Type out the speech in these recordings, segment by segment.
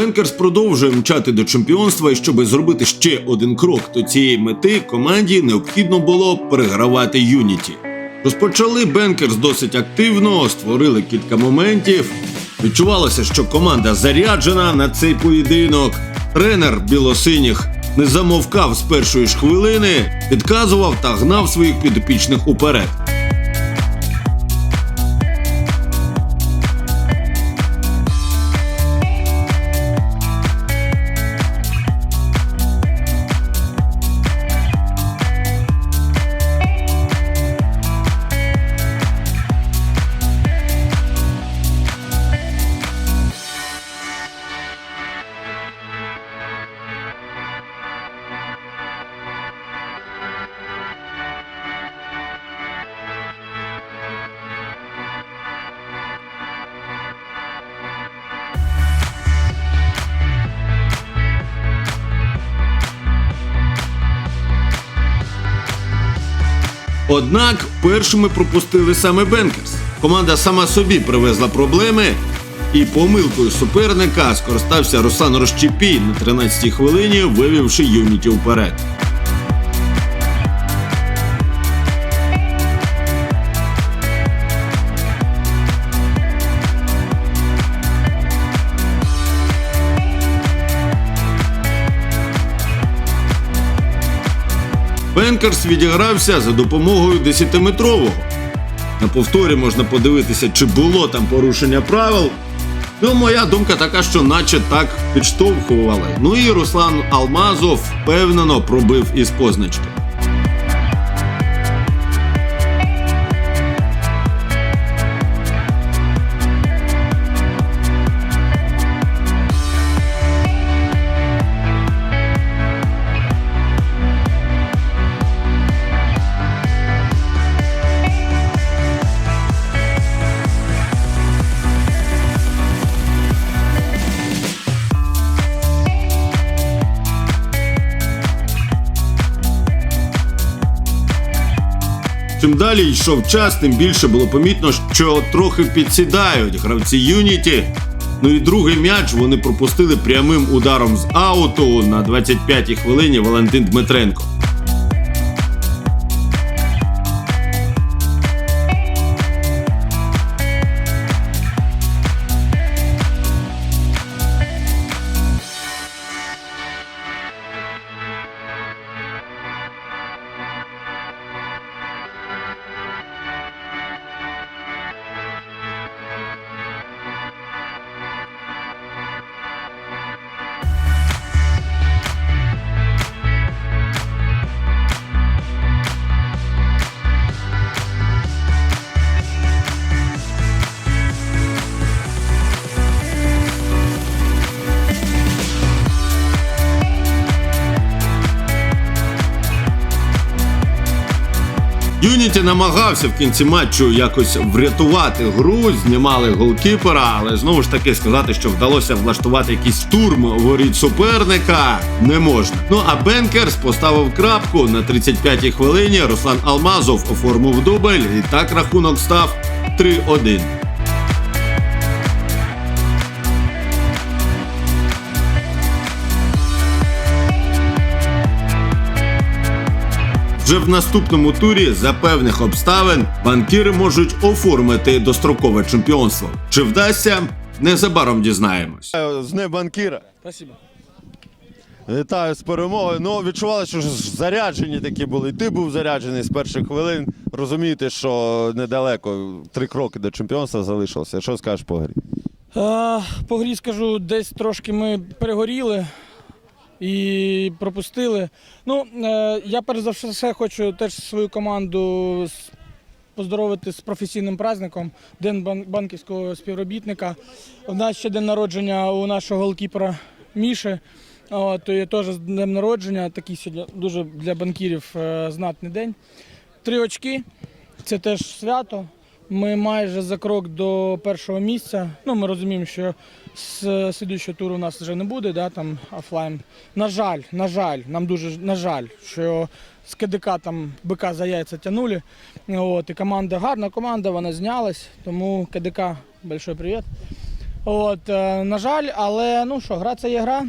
Бенкерс продовжує мчати до чемпіонства, і щоб зробити ще один крок до цієї мети, команді необхідно було перегравати Юніті. Розпочали Бенкерс досить активно, створили кілька моментів. Відчувалося, що команда заряджена на цей поєдинок. Тренер білосиніх не замовкав з першої ж хвилини, підказував та гнав своїх підопічних уперед. Однак першими пропустили саме Бенкерс. Команда сама собі привезла проблеми, і помилкою суперника скористався Руслан Розчепій на 13-й хвилині, вивівши Юніті вперед. Бенкерс відігрався за допомогою 10-метрового. На повторі можна подивитися, чи було там порушення правил. Ну, моя думка така, що наче так підштовхували. Ну і Руслан Алмазов впевнено пробив із позначки. Чим далі йшов час, тим більше було помітно, що трохи підсідають гравці Юніті. Ну і другий м'яч вони пропустили прямим ударом з ауту на 25-й хвилині Валентин Дмитренко. Юніті намагався в кінці матчу якось врятувати гру, знімали голкіпера, але знову ж таки сказати, що вдалося влаштувати якийсь штурм воріт суперника, не можна. Ну а Бенкерс поставив крапку на 35-й хвилині. Руслан Алмазов оформив дубль, і так рахунок став 3-1. Вже в наступному турі за певних обставин банкіри можуть оформити дострокове чемпіонство. Чи вдасться? Незабаром дізнаємось. З Днем банкіра. Спасибо. Вітаю з перемогою. Ну, відчували, що заряджені такі були. Ти був заряджений з перших хвилин. Розумієте, що недалеко три кроки до чемпіонства залишилося. Що скажеш по грі? А, по грі скажу, десь трошки ми перегоріли і пропустили. Ну, е, я перш за все хочу теж свою команду поздоровити з професійним праздником, День банківського співробітника. У нас ще день народження у нашого голкіпера Міші. То є теж з днем народження, такий сьогодні дуже для банкірів е, знатний день. Три очки це теж свято. Ми майже за крок до першого місця. Ну, ми розуміємо, що з слідуючого туру у нас вже не буде, да, там офлайн. На жаль, на жаль, нам дуже на жаль, що з КДК там БК за яйця тягнули. От, і команда гарна команда, вона знялась, тому КДК большой привіт. От, е, на жаль, але ну що, гра це є гра.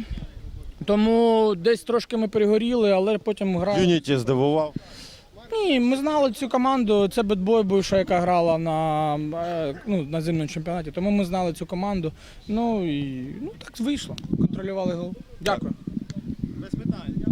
Тому десь трошки ми перегоріли, але потім гра. Юніті здивував. Ні, ми знали цю команду. Це бедбой бувша, яка грала на, е, ну, на зимному чемпіонаті. Тому ми знали цю команду. Ну і ну так вийшло. Контролювали гол. Дякую. Без питань.